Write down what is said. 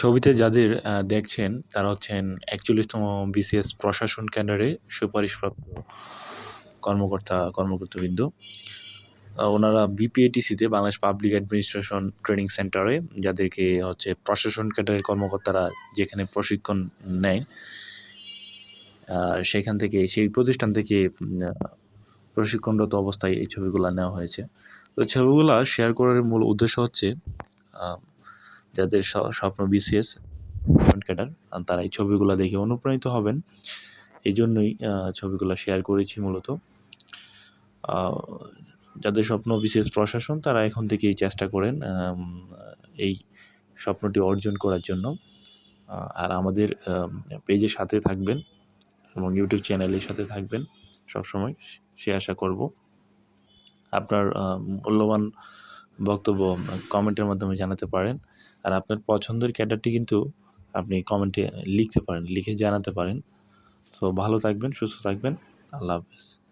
ছবিতে যাদের দেখছেন, তারা হচ্ছেন একচল্লিশতম বিসিএস প্রশাসন ক্যাডারে সুপারিশপ্রাপ্ত কর্মকর্তা, কর্মকর্তাবৃন্দ। ওনারা বিপিএটিসিতে বাংলাদেশ পাবলিক অ্যাডমিনিস্ট্রেশন ট্রেনিং সেন্টারে যাদেরকে হচ্ছে প্রশাসন ক্যাডারের কর্মকর্তারা যেখানে প্রশিক্ষণ নেয় সেখান থেকে, সেই প্রতিষ্ঠান থেকে প্রশিক্ষণরত অবস্থায় এই ছবিগুলো নেওয়া হয়েছে। তো ছবিগুলো শেয়ার করার মূল উদ্দেশ্য হচ্ছে যাদের স্বপ্ন বিসিএস ক্যাডার তারা এই ছবিগুলো দেখে অনুপ্রাণিত হবেন। এই জন্যই ছবিগুলো শেয়ার করেছি মূলত। যাদের স্বপ্ন বিশেষ প্রশাসন, তারা এখন থেকেই চেষ্টা করেন এই স্বপ্নটি অর্জন করার জন্য। আর আমাদের পেজের সাথে থাকবেন এবং ইউটিউব চ্যানেলের সাথে থাকবেন সবসময়। সে আশা করব। আপনার মূল্যবান বক্তব্য কমেন্টের মাধ্যমে জানাতে পারেন। আর আপনার পছন্দের ক্যাডারটি কিন্তু আপনি কমেন্টে লিখতে পারেন, লিখে জানাতে পারেন। তো ভালো থাকবেন, সুস্থ থাকবেন। আল্লাহ হাফেজ।